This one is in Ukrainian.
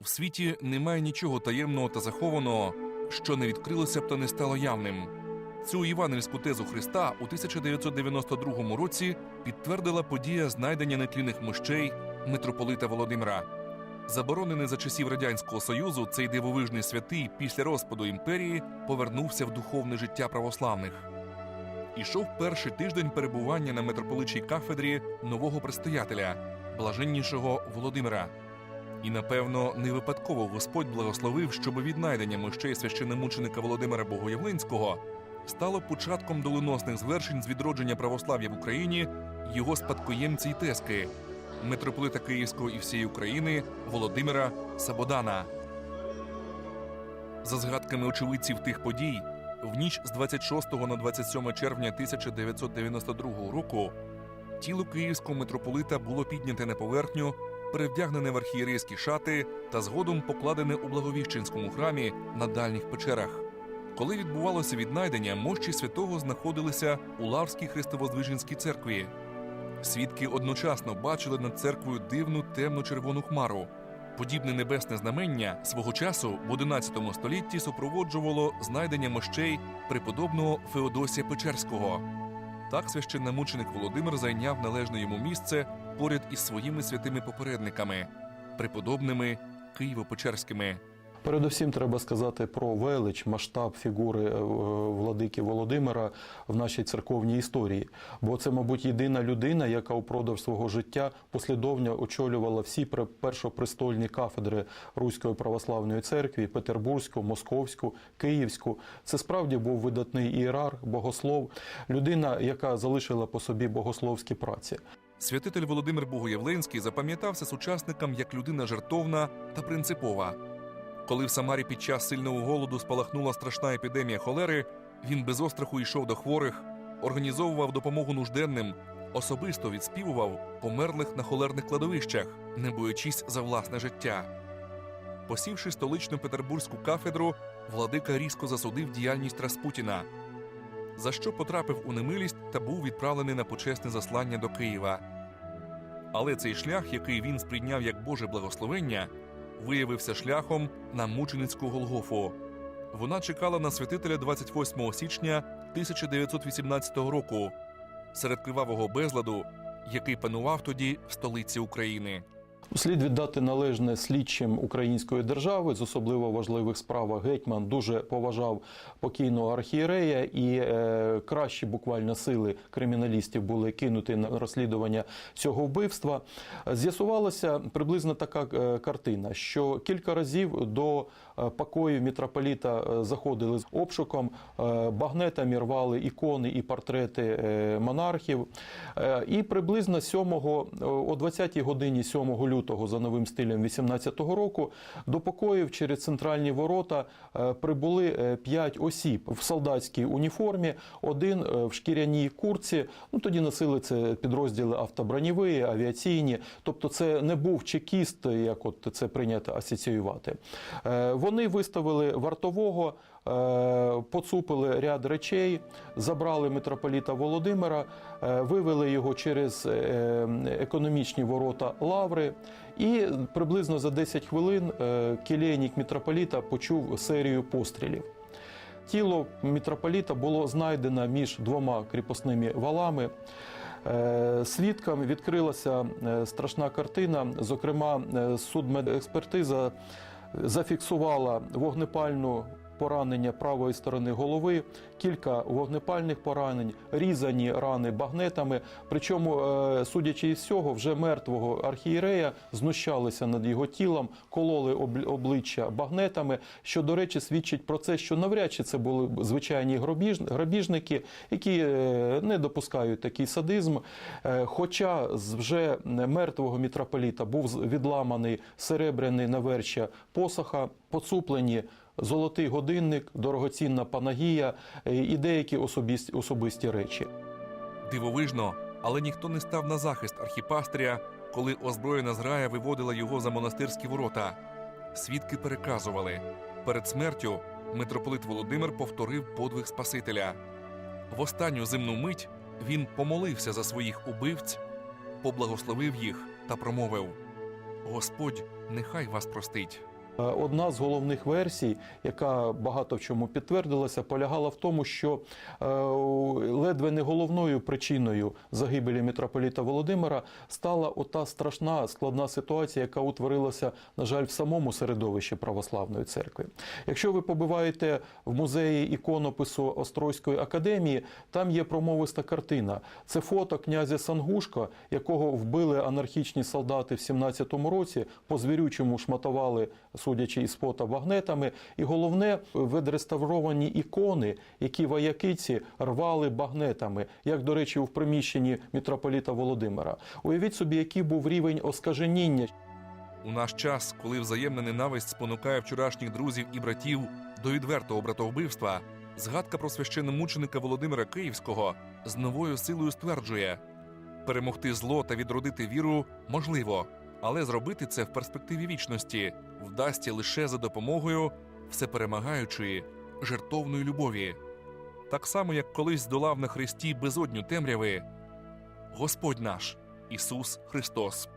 В світі немає нічого таємного та захованого, що не відкрилося б та не стало явним. Цю євангельську тезу Христа у 1992 році підтвердила подія знайдення нетлінних мощей митрополита Володимира. Заборонений за часів радянського союзу, цей дивовижний святий після розпаду імперії повернувся в духовне життя православних. Ішов перший тиждень перебування на митрополичій кафедрі нового предстоятеля, блаженнішого Володимира. І напевно не випадково Господь благословив, щоб віднайдення мощей священномученика Володимира Богоявленського стало початком доленосних звершень з відродження православ'я в Україні його спадкоємці й тески митрополита Київського і всієї України Володимира Сабодана. За згадками очевидців тих подій, в ніч з 26 на 27 червня 1992 року тіло київського митрополита було підняте на поверхню, перевдягнене в архієрейські шати та згодом покладене у Благовіщенському храмі на дальніх печерах. Коли відбувалося віднайдення, мощі святого знаходилися у Лаврській Христовоздвиженській церкві. Свідки одночасно бачили над церквою дивну темну червону хмару. Подібне небесне знамення свого часу в XI столітті супроводжувало знайдення мощей преподобного Феодосія Печерського. Так священномученик Володимир зайняв належне йому місце поряд із своїми святими попередниками, преподобними Києво-Печерськими. Передусім треба сказати про велич, масштаб фігури е, владики Володимира в нашій церковній історії. Бо це, мабуть, єдина людина, яка упродовж свого життя послідовно очолювала всі пре- першопрестольні кафедри Руської православної церкви, Петербурзьку, Московську, Київську. Це справді був видатний ієрарх, богослов, людина, яка залишила по собі богословські праці. Святитель Володимир Богоявленський запам'ятався сучасникам як людина жертовна та принципова. Коли в Самарі під час сильного голоду спалахнула страшна епідемія холери, він без остраху йшов до хворих, організовував допомогу нужденним, особисто відспівував померлих на холерних кладовищах, не боячись за власне життя. Посівши столичну петербурзьку кафедру, владика різко засудив діяльність Распутіна, за що потрапив у немилість та був відправлений на почесне заслання до Києва. Але цей шлях, який він сприйняв як Боже благословення, виявився шляхом на мученицьку Голгофу. Вона чекала на святителя 28 січня 1918 року серед кривавого безладу, який панував тоді в столиці України. Слід віддати належне слідчим української держави з особливо важливих справах. Гетьман дуже поважав покійного архієрея, і е, кращі буквально сили криміналістів були кинуті на розслідування цього вбивства. З'ясувалася приблизно така е, картина, що кілька разів до е, покоїв мітрополіта е, заходили з обшуком, багнетами рвали ікони і портрети монархів. І приблизно 7, о 20-й годині 7 лютого за новим стилем 18-го року до покоїв через центральні ворота е, прибули 5 осіб в солдатській уніформі, один е, в шкіряній курці. Ну тоді носили це підрозділи автобронєві, авіаційні. Тобто, це не був чекіст, як от це прийнято асоціювати. Е, Вони виставили вартового. е, Поцупили ряд речей, забрали митрополіта Володимира, е, вивели його через е, економічні ворота Лаври, і приблизно за 10 хвилин е, келейник митрополіта почув серію пострілів. Тіло мітрополіта було знайдено між двома кріпосними валами. Е, Свідкам відкрилася е, страшна картина. Зокрема, судмедекспертиза зафіксувала вогнепальну поранення правої сторони голови, кілька вогнепальних поранень, різані рани багнетами. Причому, е, судячи із цього, вже мертвого архієрея знущалися над його тілом, кололи обличчя багнетами, що, до речі, свідчить про це, що навряд чи це були звичайні грабіжники, які е, не допускають такий садизм. Е, Хоча з вже мертвого мітрополіта був відламаний серебряний наверчя посоха, поцуплені золотий годинник, дорогоцінна панагія е, і деякі особисті, особисті речі. Дивовижно, але ніхто не став на захист архіпастря, коли озброєна зграя виводила його за монастирські ворота. Свідки переказували перед смертю митрополит Володимир повторив подвиг Спасителя. В останню земну мить він помолився за своїх убивць, поблагословив їх та промовив: Господь нехай вас простить. Е, Одна з головних версій, яка багато в чому підтвердилася, полягала в тому, що е, ледве не головною причиною загибелі митрополіта Володимира стала ота страшна складна ситуація, яка утворилася, на жаль, в самому середовищі православної церкви. Якщо ви побуваєте в музеї іконопису Острозької академії, там є промовиста картина. Це фото князя Сангушка, якого вбили анархічні солдати в 17-му році, по звірючому шматували, судячи із фото, багнетами. І головне, відреставровані ікони, які воякиці рвали багнетами, як, до речі, в приміщенні митрополіта Володимира. Уявіть собі, який був рівень оскаженіння. У наш час, коли взаємна ненависть спонукає вчорашніх друзів і братів до відвертого братовбивства, згадка про священномученика Володимира Київського з новою силою стверджує: перемогти зло та відродити віру можливо, але зробити це в перспективі вічності вдасться лише за допомогою всеперемагаючої жертовної любові. Так само, як колись здолав на Христі безодню темряви, Господь наш Ісус Христос.